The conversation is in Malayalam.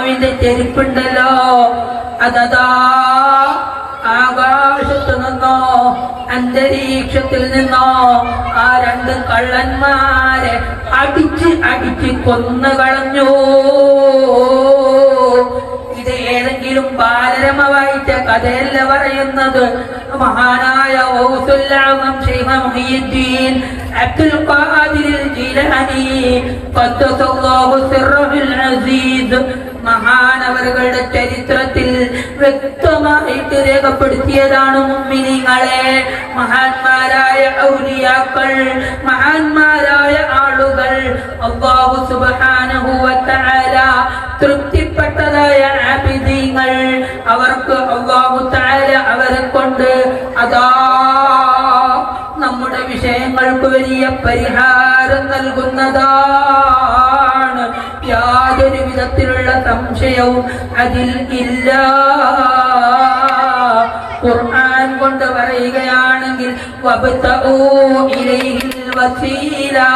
അതിന്റെ ചെരുപ്പുണ്ടല്ലോ. അതതാ ആകാശത്ത് നിന്നോ അന്തരീക്ഷത്തിൽ നിന്നോ ആ രണ്ട് കള്ളന്മാരെ അടിച്ച് അടിച്ച് കൊന്നു കളഞ്ഞു. ഇത് ഏതെങ്കിലും ബാലരമ വായിച്ച കഥയല്ല പറയുന്നത്. മഹാനായ ഓസുല്ലാമം ശ്രീമീൻ അബ്ദുൽ മഹാനവറുകളുടെ ചരിത്രത്തിൽ വ്യക്തമായിട്ട് രേഖപ്പെടുത്തിയതാണ് മുമ്മിനിങ്ങളെ. മഹാന്മാരായ ഔലിയാക്കൾ മഹാന്മാരായ ആളുകൾ. അള്ളാഹു തആല തൃപ്തിപ്പെട്ടതായ ആബിദീങ്ങൾ. അവർക്ക് അള്ളാഹു തആല അവരെ കൊണ്ട് അതാ വിഷയങ്ങൾക്ക് വലിയ പരിഹാരം നൽകുന്നതാണ്. യാതൊരു വിധത്തിലുള്ള സംശയവും അതിൽ ഇല്ല. ഖുർആൻ കൊണ്ട് പറയുകയാണെങ്കിൽ വബ്തഊ ഇലൈഹിൽ വസീല.